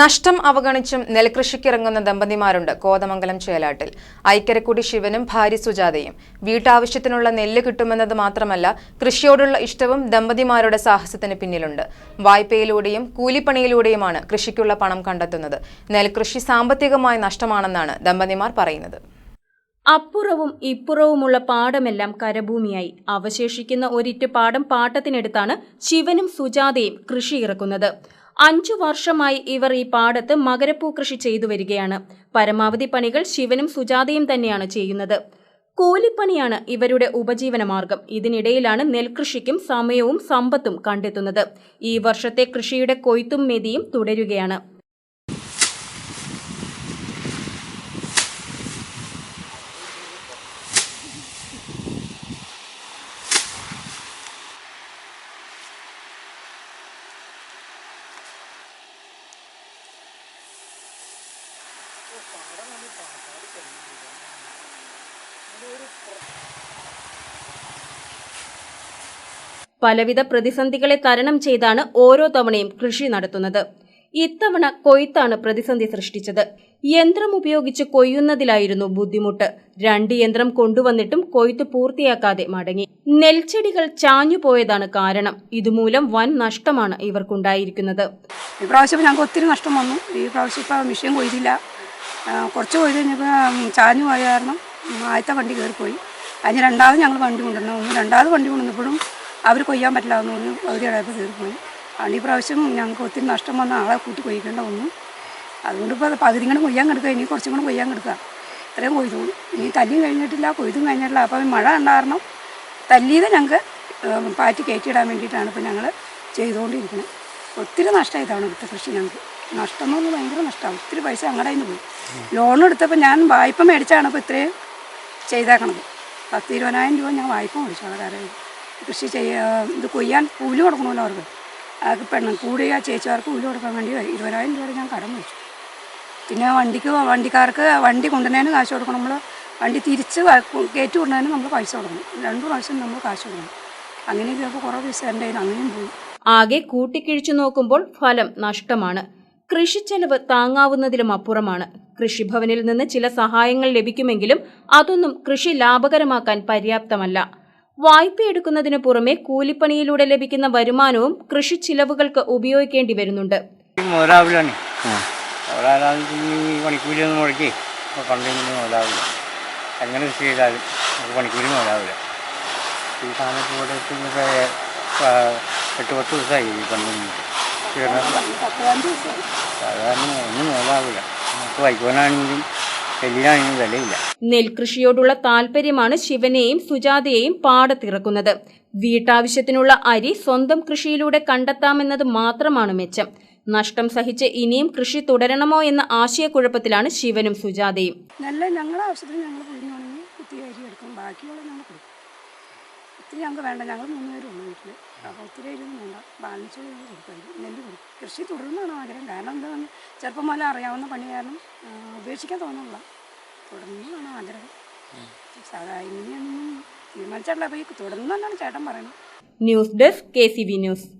നഷ്ടം അവഗണിച്ചും നെൽകൃഷിക്കിറങ്ങുന്ന ദമ്പതിമാരുണ്ട് കോതമംഗലം ചേലാട്ടിൽ. ഐക്കരക്കുടി ശിവനും ഭാര്യ സുജാതയും. വീട്ടാവശ്യത്തിനുള്ള നെല്ല് കിട്ടുമെന്നത് മാത്രമല്ല കൃഷിയോടുള്ള ഇഷ്ടവും ദമ്പതിമാരുടെ സാഹസത്തിന് പിന്നിലുണ്ട്. വായ്പയിലൂടെയും കൂലിപ്പണിയിലൂടെയുമാണ് കൃഷിക്കുള്ള പണം കണ്ടെത്തുന്നത്. നെൽകൃഷി സാമ്പത്തികമായ നഷ്ടമാണെന്നാണ് ദമ്പതിമാർ പറയുന്നത്. അപ്പുറവും ഇപ്പുറവുമുള്ള പാടമെല്ലാം കരഭൂമിയായി. അവശേഷിക്കുന്ന ഒരിറ്റ് പാടം പാട്ടത്തിനെടുത്താണ് ശിവനും സുജാതയും കൃഷി ഇറക്കുന്നത് അഞ്ചു വർഷമായി ഇവർ ഈ പാടത്ത് മകരപ്പൂ കൃഷി ചെയ്തു വരികയാണ്. പരമാവധി പണികൾ ശിവനും സുജാതയും തന്നെയാണ് ചെയ്യുന്നത്. കൂലിപ്പണിയാണ് ഇവരുടെ ഉപജീവനമാർഗം. ഇതിനിടയിലാണ് നെൽകൃഷിക്കും സമയവും സമ്പത്തും കണ്ടെത്തുന്നത്. ഈ വർഷത്തെ കൃഷിയുടെ കൊയ്ത്തും മെതിയും തുടരുകയാണ്. പലവിധ പ്രതിസന്ധികളെ തരണം ചെയ്താണ് ഓരോ തവണയും കൃഷി നടത്തുന്നത്. ഇത്തവണ കൊയ്ത്താണ് പ്രതിസന്ധി സൃഷ്ടിച്ചത്. യന്ത്രം ഉപയോഗിച്ച് കൊയ്യുന്നതിലായിരുന്നു ബുദ്ധിമുട്ട്. രണ്ട് യന്ത്രം കൊണ്ടുവന്നിട്ടും കൊയ്ത്ത് പൂർത്തിയാക്കാതെ മടങ്ങി. നെൽച്ചെടികൾ ചാഞ്ഞുപോയതാണ് കാരണം. ഇതുമൂലം വൻ നഷ്ടമാണ് ഇവർക്കുണ്ടായിരിക്കുന്നത്. ഈ പ്രാവശ്യം ഞങ്ങൾക്ക് ഒത്തിരി നഷ്ടം വന്നു. ഈ പ്രാവശ്യം ഇപ്പം മിഷീൻ കൊയ്തില്ല. കുറച്ച് പോയി കഴിഞ്ഞപ്പോൾ ചാഞ്ഞു പോയ കാരണം ആദ്യത്തെ വണ്ടി കയറിപ്പോയി. അതിന് രണ്ടാമത് ഞങ്ങൾ വണ്ടി കൊണ്ടുവന്നു. ഒന്ന് രണ്ടാമത് വണ്ടി കൊണ്ടുവന്നപ്പോഴും അവർ കൊയ്യാൻ പറ്റില്ല എന്ന് പറഞ്ഞു പകുതി ഇടയപ്പോൾ കയറിപ്പോയി. ഈ പ്രാവശ്യം ഞങ്ങൾക്ക് ഒത്തിരി നഷ്ടം വന്ന ആളെ കൂട്ടി കൊയ്ക്കേണ്ട വന്നു. അതുകൊണ്ട് ഇപ്പോൾ പകുതി ഇങ്ങനെ കൊയ്യാൻ കിടക്കുക ഇനി കുറച്ചും കൂടെ കൊയ്യാൻ കിടക്കുക ഇത്രയും കൊയ്തു. ഇനി തല്ലിയും കഴിഞ്ഞിട്ടില്ല കൊയ്തും കഴിഞ്ഞിട്ടില്ല. അപ്പോൾ മഴ ഉണ്ടാകണം തല്ലിയത് ഞങ്ങൾക്ക് പാറ്റി കയറ്റിയിടാൻ വേണ്ടിയിട്ടാണ് ഇപ്പോൾ ഞങ്ങൾ ചെയ്തുകൊണ്ടിരിക്കുന്നത് ഒത്തിരി നഷ്ടമായി തവണ കൃഷി ഞങ്ങൾക്ക് നഷ്ടം എന്ന് ഭയങ്കര നഷ്ടമാണ്. ഒത്തിരി പൈസ ഞങ്ങളുടെ കയ്യിൽ പോയി. ലോൺ എടുത്തപ്പോൾ ഞാൻ വായ്പ മേടിച്ചാണ് ഇപ്പോൾ ഇത്രയും ചെയ്തേക്കണത്. പത്ത് ഇരുപതിനായിരം രൂപ ഞാൻ വായ്പ മേടിച്ചോളാം കാരണം കൃഷി ചെയ്യാ ഇത് കൊയ്യാൻ കൂലി കൊടുക്കണമല്ലോ അവർക്ക്. അത് പെണ്ണ് കൂടിയ ചേച്ചിമാർക്ക് കൂലി കൊടുക്കാൻ വേണ്ടി ഇരുപതിനായിരം രൂപ ഞാൻ കടം മേടിച്ചു. പിന്നെ വണ്ടിക്ക് വണ്ടിക്കാർക്ക് വണ്ടി കൊണ്ടുവന്നതിന് കാശ് കൊടുക്കണം. നമ്മൾ വണ്ടി തിരിച്ച് കയറ്റി കൊണ്ടുവന്നതിന് നമ്മൾ പൈസ കൊടുക്കണം. രണ്ട് പ്രാവശ്യം നമ്മൾ കാശ് കൊടുക്കണം. അങ്ങനെയൊക്കെ കുറേ പൈസ എന്റെ അങ്ങനെയും പോയി. ആകെ കൂട്ടിക്കിഴിച്ചു നോക്കുമ്പോൾ ഫലം നഷ്ടമാണ്. കൃഷിച്ചെലവ് താങ്ങാവുന്നതിലും അപ്പുറമാണ്. കൃഷിഭവനിൽ നിന്ന് ചില സഹായങ്ങൾ ലഭിക്കുമെങ്കിലും അതൊന്നും കൃഷി ലാഭകരമാക്കാൻ പര്യാപ്തമല്ല. വായ്പയെടുക്കുന്നതിനു പുറമെ കൂലിപ്പണിയിലൂടെ ലഭിക്കുന്ന വരുമാനവും കൃഷി ചിലവുകൾക്ക് ഉപയോഗിക്കേണ്ടി വരുന്നുണ്ട്. മുതലാവില്ലാണ് മുതലാകാതെ ഈ പണിക്കൂലിയൊന്നും മുടക്കി ഇപ്പോൾ പണ്ടൊന്നും മുതലാവില്ല എങ്ങനെ കൃഷി ചെയ്താലും പണിക്കൂലി മുതലാവില്ല ഈ സാധനം ഇവിടെ എത്തുന്നൊക്കെ എട്ട് പത്ത് ദിവസമായി പണി സാധാരണ ഒന്നും മുതലാവില്ല നമുക്ക് വൈക്കോലാണെങ്കിലും നെല്ലിനാണെങ്കിലും വിലയില്ല. നെൽകൃഷിയോടുള്ള താൽപര്യമാണ് ശിവനെയും സുജാതയെയും പാടത്തിറക്കുന്നത് വീട്ടാവശ്യത്തിനുള്ള അരി സ്വന്തം കൃഷിയിലൂടെ കണ്ടെത്താമെന്നത് മാത്രമാണ് മെച്ചം. നഷ്ടം സഹിച്ച് ഇനിയും കൃഷി തുടരണമോ എന്ന ആശയക്കുഴപ്പത്തിലാണ് ശിവനും സുജാതയും. നല്ല ഞങ്ങളുടെ ആവശ്യത്തിന് ഞങ്ങൾ പുഴുങ്ങുവാണെങ്കിൽ കുത്തി അരി എടുക്കും. ബാക്കിയുള്ള ഞങ്ങൾ കൊടുക്കും ഒത്തിരി ഞങ്ങൾക്ക് വേണ്ട. ഞങ്ങൾ മൂന്ന് പേരും ഉള്ളൂ വീട്ടിൽ അപ്പോൾ ഒത്തിരി അരിയൊന്നും വേണ്ട. ബാലൻസ് ഞങ്ങൾ കൊടുക്കും കൃഷി തുടരുന്നതാണ് ആഗ്രഹം. കാരണം എന്താണെന്ന് ചെറുപ്പം മുതലേ അറിയാവുന്ന പണി കാരണം ഉപേക്ഷിക്കാൻ തോന്നുന്നില്ല. തുടരുന്നതാണ് ആഗ്രഹം. സാധാ ഇങ്ങനെയൊന്നും തീരുമാനിച്ചിട്ടില്ല. അപ്പോൾ ഈ തുടർന്നു തന്നെയാണ് ചേട്ടൻ പറയുന്നത് news desk K C B news.